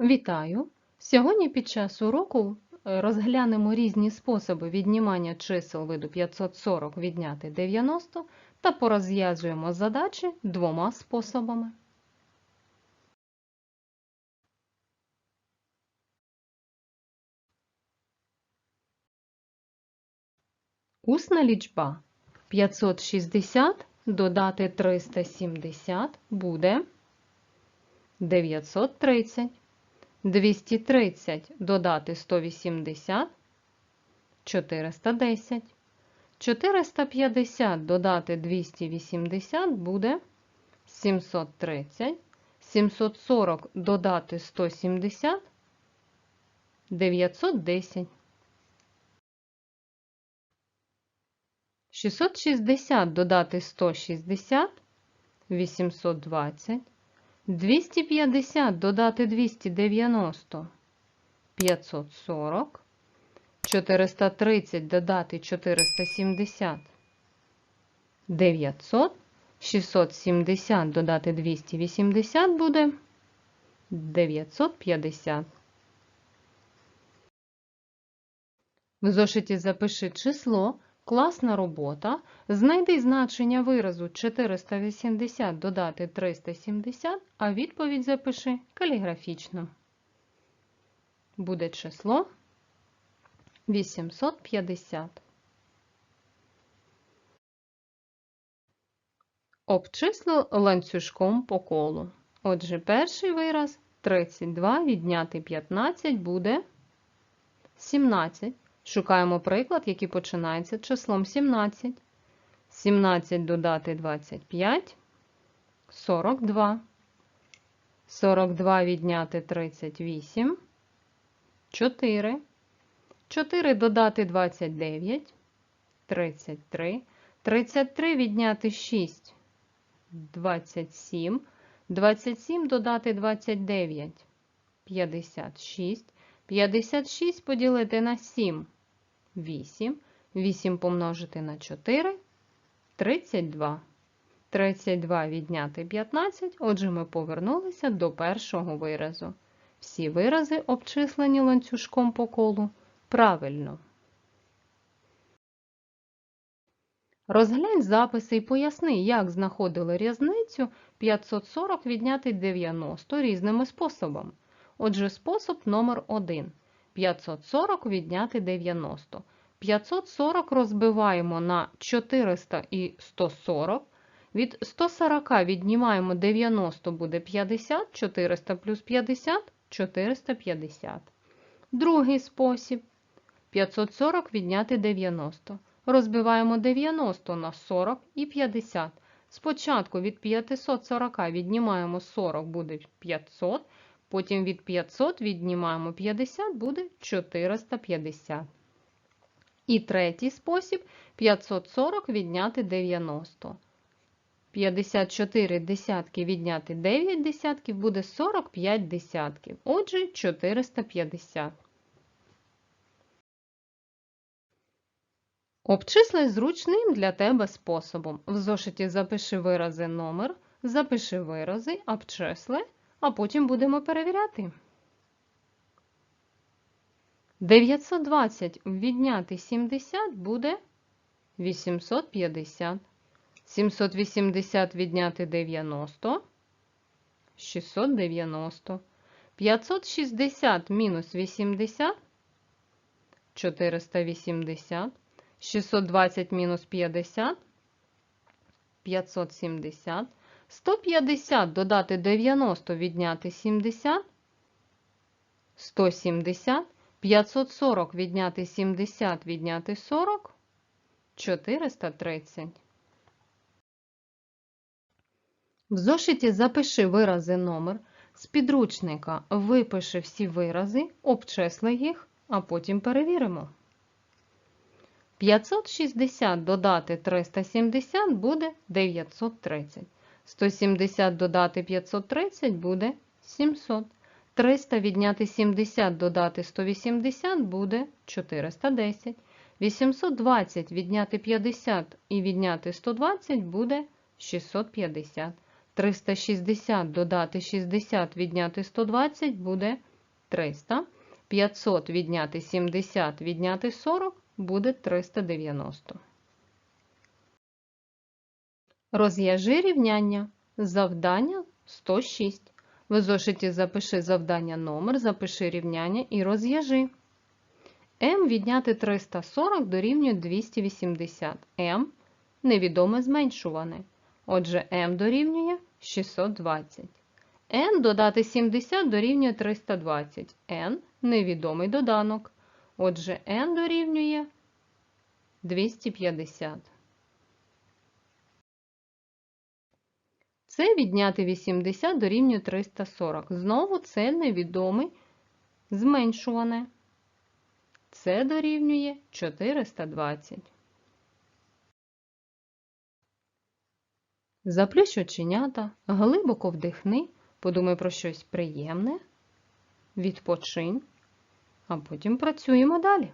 Вітаю! Сьогодні під час уроку е, розглянемо різні способи віднімання чисел виду 540 відняти 90 та порозв'язуємо задачі двома способами. Усна лічба 560 додати 370 буде 930. 230 додати 180 410. 450 додати 280 буде 730. 740 додати 170 910. 660 додати 160 820. 250 додати 290 540. 430 додати 470 900. 670 додати 280 буде 950. В зошиті запиши число. Класна робота. Знайди значення виразу 480 додати 370, а відповідь запиши каліграфічно. Буде число 850. Обчисли ланцюжком по колу. Отже, перший вираз 32 відняти 15 буде 17. Шукаємо приклад, який починається числом 17. 17 додати 25 42. 42 відняти 38 4. 4 додати 29 33. 33 відняти 6 27. 27 додати 29 56. 56 поділити на 7 8. 8 помножити на 4 32. 32 відняти 15. Отже, ми повернулися до першого виразу. Всі вирази, обчислені ланцюжком по колу, правильно. Розглянь записи і поясни, як знаходили різницю 540 відняти 90 різними способами. Отже, спосіб номер 1. 540 відняти 90. 540 розбиваємо на 400 і 140. Від 140 віднімаємо 90 буде 50, 400 плюс 50 450. Другий спосіб. 540 відняти 90. Розбиваємо 90 на 40 і 50. Спочатку від 540 віднімаємо 40 буде 500. Потім від 500 віднімаємо 50, буде 450. І третій спосіб 540 відняти 90. 54 десятки відняти 9 десятків буде 45 десятків. Отже, 450. Обчисли зручним для тебе способом. В зошиті запиши вирази номер, запиши вирази, обчисли а потім будемо перевіряти. 920 відняти 70 буде 850. 780 відняти 90 690. 560 мінус 80 480. 620 мінус 50 570. 150 додати 90 відняти 70, 170, 540 відняти 70 відняти 40, 430. В зошиті запиши вирази номер. З підручника випиши всі вирази, обчисли їх, а потім перевіримо. 560 додати 370 буде 930. 170 додати 530 буде 700. 300 відняти 70 додати 180 буде 410. 820 відняти 50 і відняти 120 буде 650. 360 додати 60 відняти 120 буде 300. 500 відняти 70 відняти 40 буде 390. Розв'яжи рівняння. Завдання 106. В зошиті запиши завдання номер, запиши рівняння і розв'яжи. m відняти 340 дорівнює 280. m невідоме зменшуване. Отже, m дорівнює 620. n додати 70 дорівнює 320. n невідомий доданок. Отже, n дорівнює 250. Це відняти 80 дорівнює 340. Знову це невідомий зменшуване. Це дорівнює 420. Заплющ оченята, глибоко вдихни, подумай про щось приємне, відпочинь, а потім працюємо далі.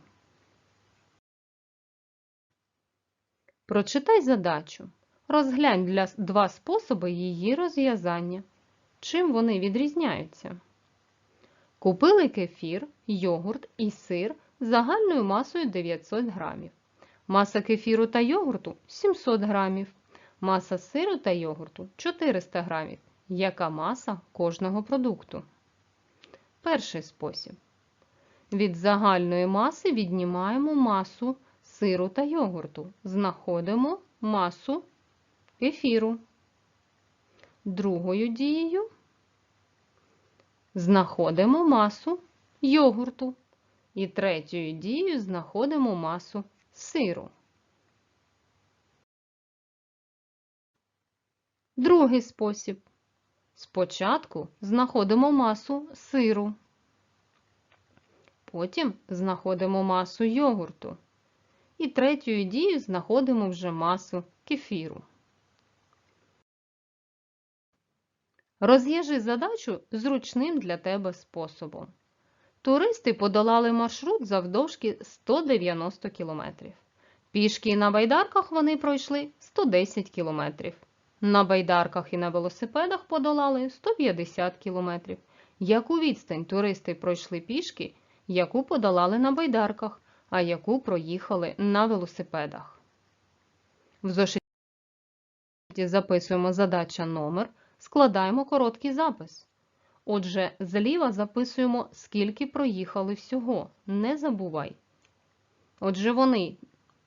Прочитай задачу. Розглянь для два способи її розв'язання. Чим вони відрізняються? Купили кефір, йогурт і сир загальною масою 900 грамів. Маса кефіру та йогурту 700 грамів. Маса сиру та йогурту 400 грамів. Яка маса кожного продукту? Перший спосіб. Від загальної маси віднімаємо масу сиру та йогурту. Знаходимо масу кефіру. Другою дією знаходимо масу йогурту. І третьою дією знаходимо масу сиру. Другий спосіб. Спочатку знаходимо масу сиру. Потім знаходимо масу йогурту. І третьою дією знаходимо вже масу кефіру. Розв'яжи задачу зручним для тебе способом. Туристи подолали маршрут завдовжки 190 км. Пішки і на байдарках вони пройшли 110 км. На байдарках і на велосипедах подолали 150 км. Яку відстань туристи пройшли пішки, яку подолали на байдарках, а яку проїхали на велосипедах? В зошиті записуємо задача номер, складаємо короткий запис. Отже, зліва записуємо, скільки проїхали всього. Не забувай. Отже, вони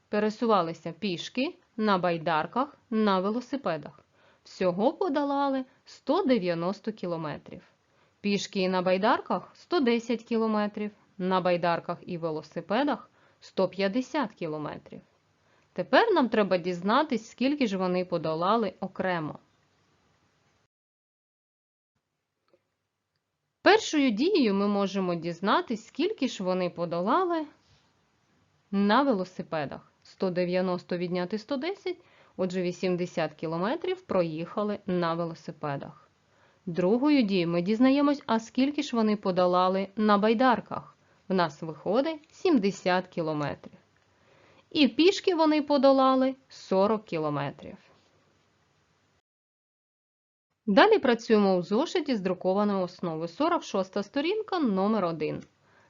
пересувалися пішки на байдарках, на велосипедах. Всього подолали 190 кілометрів. Пішки і на байдарках 110 кілометрів, на байдарках і велосипедах 150 кілометрів. Тепер нам треба дізнатись, скільки ж вони подолали окремо. Першою дією ми можемо дізнатись, скільки ж вони подолали на велосипедах. 190 відняти 110, отже 80 кілометрів проїхали на велосипедах. Другою дією ми дізнаємось, а скільки ж вони подолали на байдарках. В нас виходить 70 кілометрів. І пішки вони подолали 40 кілометрів. Далі працюємо у зошиті з друкованою основою. 46 сторінка номер 1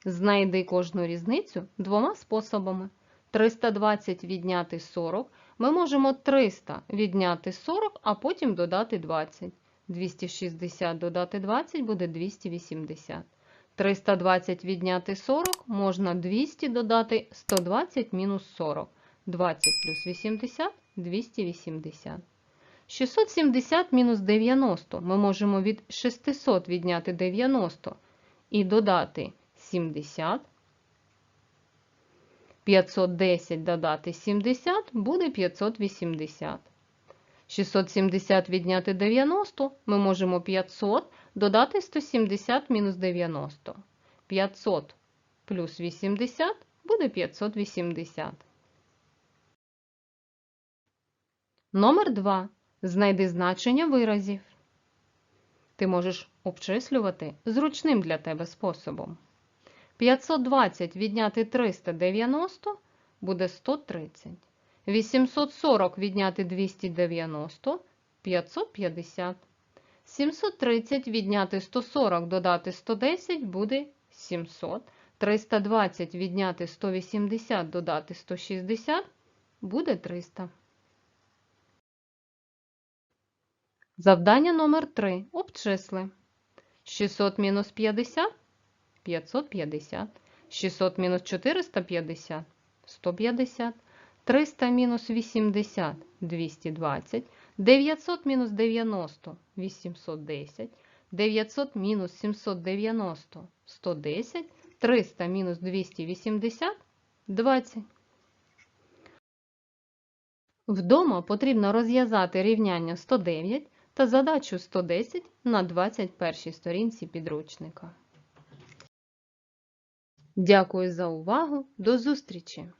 Знайди кожну різницю двома способами. 320 відняти 40. Ми можемо 300 відняти 40, а потім додати 20. 260 додати 20 буде 280. 320 відняти 40 можна 200 додати 120 мінус 40. 20 плюс 80 280. 670 мінус 90 ми можемо від 600 відняти 90 і додати 70. 510 додати 70 буде 580. 670 відняти 90 ми можемо 500 додати 170 мінус 90. 500 плюс 80 буде 580. Номер 2. Знайди значення виразів. Ти можеш обчислювати зручним для тебе способом. 520 відняти 390 буде 130. 840 відняти 290 550. 730 відняти 140 додати 110 буде 700. 320 відняти 180 додати 160 буде 300. Завдання номер 3. Обчисли. 600 мінус 50 – 550. 600 мінус 450 – 150. 300 мінус 80 – 220. 900 мінус 90 – 810. 900 мінус 790 – 110. 300 мінус 280 – 20. Вдома потрібно розв'язати рівняння 109 та задачу 110 на 21 сторінці підручника. Дякую за увагу. До зустрічі!